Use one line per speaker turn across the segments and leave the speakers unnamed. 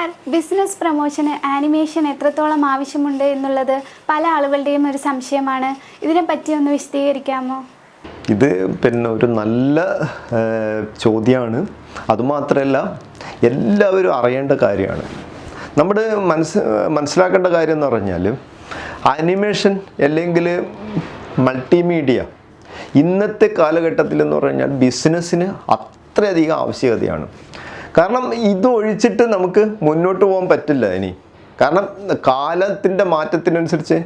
Sir business പ്രൊമോഷന് animation എത്രത്തോളം ആവശ്യമുണ്ട് എന്നുള്ളത് പല ആളുകളുടെയും ഒരു സംശയമാണ്. ഇതിനെപ്പറ്റി ഒന്ന് വിശദീകരിക്കാമോ?
ഇത് പിന്നെ ഒരു നല്ല ചോദ്യമാണ് അതുമാത്രമല്ല എല്ലാവരും അറിയേണ്ട കാര്യമാണ്. നമ്മുടെ മനസ്സ് മനസ്സിലാക്കേണ്ട കാര്യം എന്ന് പറഞ്ഞാൽ ആനിമേഷൻ അല്ലെങ്കിൽ മൾട്ടിമീഡിയ ഇന്നത്തെ കാലഘട്ടത്തിൽ എന്ന് പറഞ്ഞാൽ ബിസിനസ്സിന് അത്രയധികം ആവശ്യകതയാണ്. കാരണം ഇത് ഒഴിച്ചിട്ട് നമുക്ക് മുന്നോട്ട് പോകാൻ പറ്റില്ല ഇനി. കാരണം കാലത്തിന്റെ മാറ്റത്തിനനുസരിച്ച്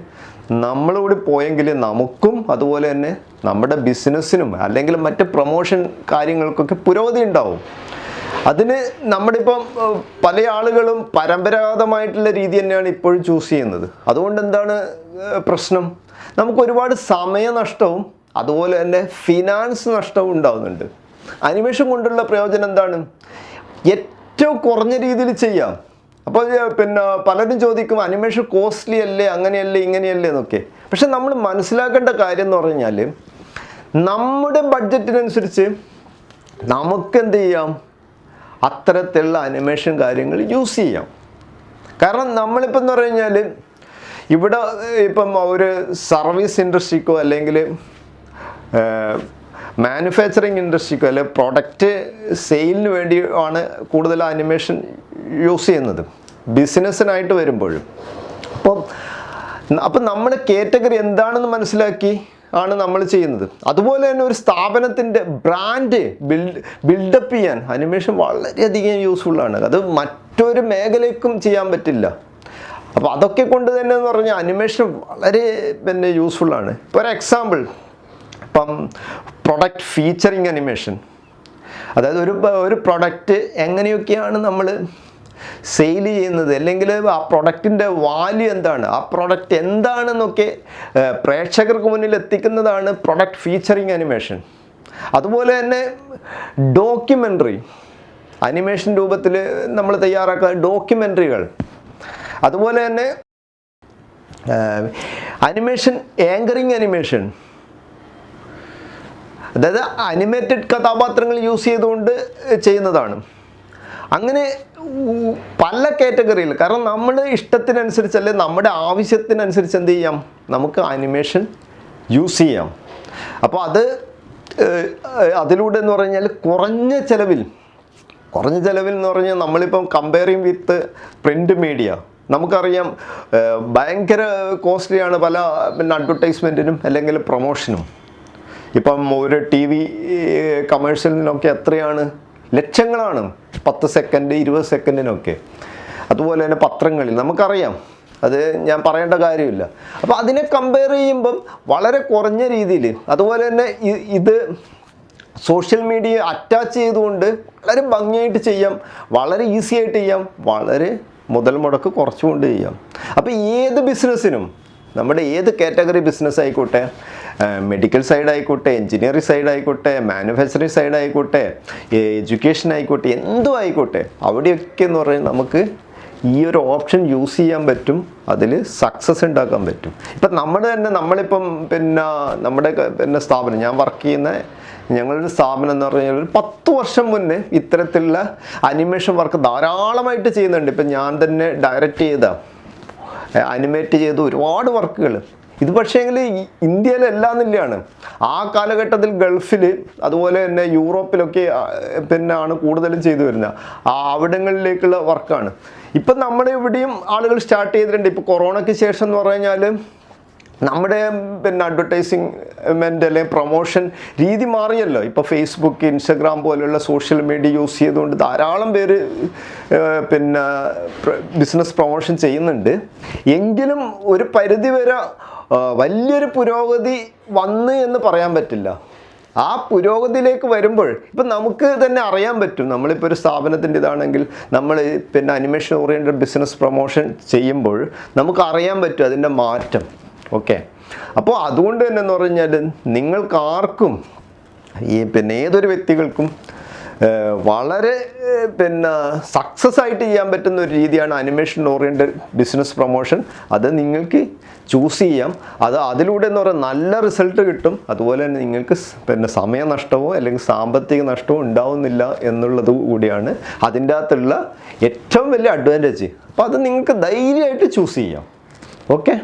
നമ്മളിവിടെ പോയെങ്കിൽ നമുക്കും അതുപോലെ തന്നെ നമ്മുടെ ബിസിനസ്സിനും അല്ലെങ്കിൽ മറ്റ് പ്രൊമോഷൻ കാര്യങ്ങൾക്കൊക്കെ പുരോഗതി ഉണ്ടാവും. അതിന് നമ്മുടെ ഇപ്പം പല ആളുകളും പരമ്പരാഗതമായിട്ടുള്ള രീതി തന്നെയാണ് ഇപ്പോഴും ചൂസ് ചെയ്യുന്നത്. അതുകൊണ്ട് എന്താണ് പ്രശ്നം? നമുക്ക് ഒരുപാട് സമയനഷ്ടവും അതുപോലെ തന്നെ ഫിനാൻസ് നഷ്ടവും ഉണ്ടാവുന്നുണ്ട്. അനിമേഷൻ കൊണ്ടുള്ള പ്രയോജനം എന്താണ്? ഏറ്റവും കുറഞ്ഞ രീതിയിൽ ചെയ്യാം. അപ്പോൾ പിന്നെ പലരും ചോദിക്കും അനിമേഷൻ കോസ്റ്റ്ലി അല്ലേ? അങ്ങനെയല്ലേ? ഇങ്ങനെയല്ലേ? എന്നൊക്കെ. പക്ഷെ നമ്മൾ മനസ്സിലാക്കേണ്ട കാര്യം എന്ന് പറഞ്ഞാൽ നമ്മുടെ ബഡ്ജറ്റിനനുസരിച്ച് നമുക്ക് എന്ത് ചെയ്യാം? അത്തരത്തിലുള്ള അനിമേഷൻ കാര്യങ്ങൾ യൂസ് ചെയ്യാം. കാരണം നമ്മളിപ്പോൾ എന്ന് പറഞ്ഞു കഴിഞ്ഞാൽ ഇവിടെ ഇപ്പം ഒരു സർവീസ് ഇൻഡസ്ട്രിക്കോ അല്ലെങ്കിൽ മാനുഫാക്ചറിങ് ഇൻഡസ്ട്രിക്കോ അല്ലെങ്കിൽ പ്രൊഡക്റ്റ് സെയിലിന് വേണ്ടിയാണ് കൂടുതൽ അനിമേഷൻ യൂസ് ചെയ്യുന്നത്. ബിസിനസ്സിനായിട്ട് വരുമ്പോഴും. അപ്പം അപ്പം നമ്മുടെ കാറ്റഗറി എന്താണെന്ന് മനസ്സിലാക്കി ആണ് നമ്മൾ ചെയ്യുന്നത്. അതുപോലെ തന്നെ ഒരു സ്ഥാപനത്തിന്റെ ബ്രാൻഡ് ബിൽഡ് ബിൽഡപ്പ് ചെയ്യാൻ അനിമേഷൻ വളരെയധികം യൂസ്ഫുള്ളാണ് അത് മറ്റൊരു മേഖലയ്ക്കും ചെയ്യാൻ പറ്റില്ല. അപ്പോൾ അതൊക്കെ കൊണ്ട് തന്നെ എന്ന് പറഞ്ഞാൽ അനിമേഷൻ വളരെ പിന്നെ യൂസ്ഫുള്ളാണ് ഇപ്പോൾ ഒരു എക്സാമ്പിൾ ഇപ്പം പ്രൊഡക്റ്റ് ഫീച്ചറിങ് അനിമേഷൻ അതായത് ഒരു ഒരു പ്രൊഡക്റ്റ് എങ്ങനെയൊക്കെയാണ് നമ്മൾ സെയിൽ ചെയ്യുന്നത്? അല്ലെങ്കിൽ ആ പ്രൊഡക്റ്റിന്റെ വാല്യൂ എന്താണ്? ആ പ്രൊഡക്റ്റ് എന്താണെന്നൊക്കെ പ്രേക്ഷകർക്ക് മുന്നിൽ എത്തിക്കുന്നതാണ് പ്രൊഡക്റ്റ് ഫീച്ചറിങ് അനിമേഷൻ അതുപോലെ തന്നെ ഡോക്യുമെന്ററി അനിമേഷൻ രൂപത്തിൽ നമ്മൾ തയ്യാറാക്കുന്ന ഡോക്യുമെന്ററികൾ അതുപോലെ തന്നെ അനിമേഷൻ ആങ്കറിങ് അനിമേഷൻ അതായത് അനിമേറ്റഡ് കഥാപാത്രങ്ങൾ യൂസ് ചെയ്തുകൊണ്ട് ചെയ്യുന്നതാണ്. അങ്ങനെ പല കാറ്റഗറിയിൽ കാരണം നമ്മൾ ഇഷ്ടത്തിനനുസരിച്ച് അല്ലെ നമ്മുടെ ആവശ്യത്തിനനുസരിച്ച് എന്ത് ചെയ്യാം? നമുക്ക് അനിമേഷൻ യൂസ് ചെയ്യാം. അപ്പോൾ അത് അതിലൂടെ എന്ന് പറഞ്ഞാൽ കുറഞ്ഞ ചിലവിൽ കുറഞ്ഞ ചിലവിൽ എന്ന് പറഞ്ഞാൽ നമ്മളിപ്പം കമ്പയറിങ് വിത്ത് പ്രിന്റ് മീഡിയ നമുക്കറിയാം ഭയങ്കര കോസ്റ്റ്ലിയാണ് പല പിന്നെ അഡ്വർടൈസ്മെന്റിനും അല്ലെങ്കിൽ പ്രൊമോഷനും ഇപ്പം ഒരു ടി വി കമേഴ്സ്യലിനൊക്കെ എത്രയാണ്? ലക്ഷങ്ങളാണ്. പത്ത് സെക്കൻഡ് ഇരുപത് സെക്കൻഡിനൊക്കെ അതുപോലെ തന്നെ പത്രങ്ങളിൽ. നമുക്കറിയാം. അത് ഞാൻ പറയേണ്ട കാര്യമില്ല. അപ്പോൾ അതിനെ കമ്പയർ ചെയ്യുമ്പം വളരെ കുറഞ്ഞ രീതിയിൽ അതുപോലെ തന്നെ ഇത് സോഷ്യൽ മീഡിയ അറ്റാച്ച് ചെയ്തുകൊണ്ട് വളരെ ഭംഗിയായിട്ട് ചെയ്യാം. വളരെ ഈസി ആയിട്ട് ചെയ്യാം. വളരെ മുതൽ മുടക്ക് കുറച്ചുകൊണ്ട് ചെയ്യാം. അപ്പോൾ ഏത് ബിസിനസ്സിനും നമ്മുടെ ഏത് കാറ്റഗറി ബിസിനസ് ആയിക്കോട്ടെ മെഡിക്കൽ സൈഡ് ആയിക്കോട്ടെ എഞ്ചിനീയറിംഗ് സൈഡ് ആയിക്കോട്ടെ മാനുഫാക്ചറിങ് സൈഡ് ആയിക്കോട്ടെ എഡ്യൂക്കേഷൻ ആയിക്കോട്ടെ എന്തും ആയിക്കോട്ടെ അവിടെയൊക്കെ എന്ന് പറഞ്ഞാൽ നമുക്ക് ഈ ഒരു ഓപ്ഷൻ യൂസ് ചെയ്യാൻ പറ്റും അതിൽ സക്സസ് ഉണ്ടാക്കാൻ പറ്റും. ഇപ്പം നമ്മൾ തന്നെ നമ്മളിപ്പം പിന്നെ നമ്മുടെ പിന്നെ സ്ഥാപനം ഞാൻ വർക്ക് ചെയ്യുന്ന ഞങ്ങളുടെ സ്ഥാപനം എന്ന് പറഞ്ഞാൽ ഒരു പത്ത് വർഷം മുന്നേ ഇത്തരത്തിലുള്ള അനിമേഷൻ വർക്ക് ധാരാളമായിട്ട് ചെയ്യുന്നുണ്ട്. ഇപ്പം ഞാൻ തന്നെ ഡയറക്റ്റ് ചെയ്ത അനിമേറ്റ് ചെയ്ത ഒരുപാട് വർക്കുകൾ ഇത് പക്ഷേങ്കിൽ ഇന്ത്യയിലല്ല എന്നില്ലാണ് ആ കാലഘട്ടത്തിൽ ഗൾഫിൽ അതുപോലെ തന്നെ യൂറോപ്പിലൊക്കെ പിന്നെ ആണ് കൂടുതലും ചെയ്തു വരുന്നത് ആ അവിടങ്ങളിലേക്കുള്ള വർക്കാണ്. ഇപ്പം നമ്മുടെ ഇവിടെയും ആളുകൾ സ്റ്റാർട്ട് ചെയ്തിട്ടുണ്ട്. ഇപ്പോൾ കൊറോണയ്ക്ക് ശേഷം എന്ന് പറഞ്ഞു കഴിഞ്ഞാൽ നമ്മുടെ പിന്നെ അഡ്വർടൈസിങ് അല്ലെങ്കിൽ പ്രൊമോഷൻ രീതി മാറിയല്ലോ. ഇപ്പോൾ ഫേസ്ബുക്ക് ഇൻസ്റ്റഗ്രാം പോലെയുള്ള സോഷ്യൽ മീഡിയ യൂസ് ചെയ്തുകൊണ്ട് ധാരാളം പേര് പിന്നെ ബിസിനസ് പ്രൊമോഷൻ ചെയ്യുന്നുണ്ട്. എങ്കിലും ഒരു പരിധി വരെ വലിയൊരു പുരോഗതി വന്ന് എന്ന് പറയാൻ പറ്റില്ല. ആ പുരോഗതിയിലേക്ക് വരുമ്പോൾ ഇപ്പം നമുക്ക് തന്നെ അറിയാൻ പറ്റും. നമ്മളിപ്പോൾ ഒരു സ്ഥാപനത്തിന്റെ ഇതാണെങ്കിൽ നമ്മൾ പിന്നെ അനിമേഷൻ ഓറിയന്റഡ് ബിസിനസ് പ്രൊമോഷൻ ചെയ്യുമ്പോൾ നമുക്ക് അറിയാൻ പറ്റും അതിന്റെ മാറ്റം. ഓക്കെ അപ്പോൾ അതുകൊണ്ട് തന്നെ എന്ന് പറഞ്ഞാൽ നിങ്ങൾക്ക് ആർക്കും ഈ പിന്നെ ഏതൊരു വ്യക്തികൾക്കും വളരെ പിന്നെ സക്സസ് ആയിട്ട് ചെയ്യാൻ പറ്റുന്ന ഒരു രീതിയാണ് അനിമേഷൻ ഓറിയന്റഡ് ബിസിനസ് പ്രൊമോഷൻ അത് നിങ്ങൾക്ക് ചൂസ് ചെയ്യാം. അത് അതിലൂടെ എന്ന് പറയുന്നത് നല്ല റിസൾട്ട് കിട്ടും. അതുപോലെ തന്നെ നിങ്ങൾക്ക് പിന്നെ സമയനഷ്ടമോ അല്ലെങ്കിൽ സാമ്പത്തിക നഷ്ടമോ ഉണ്ടാവുന്നില്ല എന്നുള്ളത് കൂടിയാണ് അതിന്റെ അകത്തുള്ള ഏറ്റവും വലിയ അഡ്വാന്റേജ് അപ്പോൾ അത് നിങ്ങൾക്ക് ധൈര്യമായിട്ട് ചൂസ് ചെയ്യാം. ഓക്കെ